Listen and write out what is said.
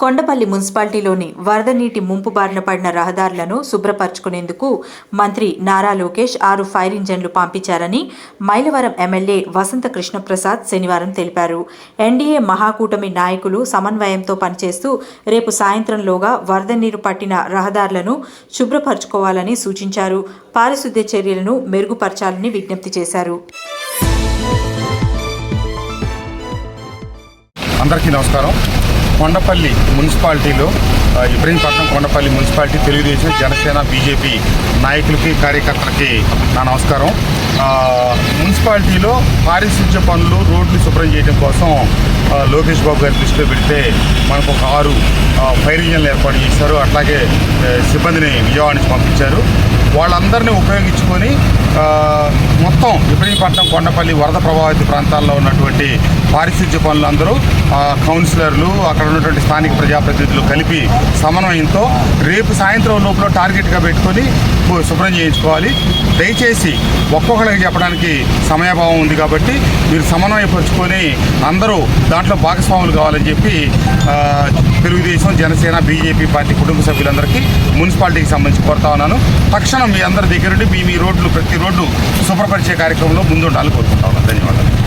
కొండపల్లి మున్సిపాలిటీలోని వరద నీటి ముంపు బారిన పడిన రహదారులను శుభ్రపరచుకునేందుకు మంత్రి నారా లోకేష్ ఆరు ఫైర్ ఇంజన్లు పంపించారని మైలవరం ఎమ్మెల్యే వసంత కృష్ణప్రసాద్ శనివారం తెలిపారు. ఎన్డీఏ మహాకూటమి నాయకులు సమన్వయంతో పనిచేస్తూ రేపు సాయంత్రంలోగా వరద నీరు పట్టిన రహదారులను శుభ్రపరచుకోవాలని సూచించారు. పారిశుద్ధ్య చర్యలను మెరుగుపరచాలని విజ్ఞప్తి చేశారు. అందరికీ నమస్కారం. కొండపల్లి మున్సిపాలిటీలో ఇబ్రహీంపట్నం కొండపల్లి మున్సిపాలిటీ తెలుగుదేశం జనసేన బీజేపీ నాయకులకి కార్యకర్తలకి నా నమస్కారం. మున్సిపాలిటీలో పారిశుధ్య పనులు రోడ్లు శుభ్రం చేయడం కోసం లోకేష్ బాబు గారి దృష్టిలో పెడితే మనకు ఒక ఆరు ఫైర్ ఇంజన్లు ఏర్పాటు చేశారు. అట్లాగే సిబ్బందిని విజయవాడ నుంచి పంపించారు. వాళ్ళందరినీ ఉపయోగించుకొని మొత్తం ఇబ్రహీంపట్నం కొండపల్లి వరద ప్రభావిత ప్రాంతాల్లో ఉన్నటువంటి పారిశుద్ధ్య పనులందరూ కౌన్సిలర్లు అక్కడ ఉన్నటువంటి స్థానిక ప్రజాప్రతినిధులు కలిపి సమన్వయంతో రేపు సాయంత్రం లోపల టార్గెట్గా పెట్టుకొని శుభ్రం చేయించుకోవాలి. దయచేసి ఒక్కొక్కరికి చెప్పడానికి సమయాభావం ఉంది కాబట్టి మీరు సమన్వయపరుచుకొని అందరూ దాంట్లో భాగస్వాములు కావాలని చెప్పి తెలుగుదేశం జనసేన బీజేపీ పార్టీ కుటుంబ సభ్యులందరికీ మున్సిపాలిటీకి సంబంధించి కోరుతా ఉన్నాను. తక్షణం మీ అందరి దగ్గర నుండి మీ మీ రోడ్లు ప్రతి రోడ్డు శుభ్రపరిచే కార్యక్రమంలో ముందుండాలని కోరుకుంటా ఉన్నాను. ధన్యవాదాలు.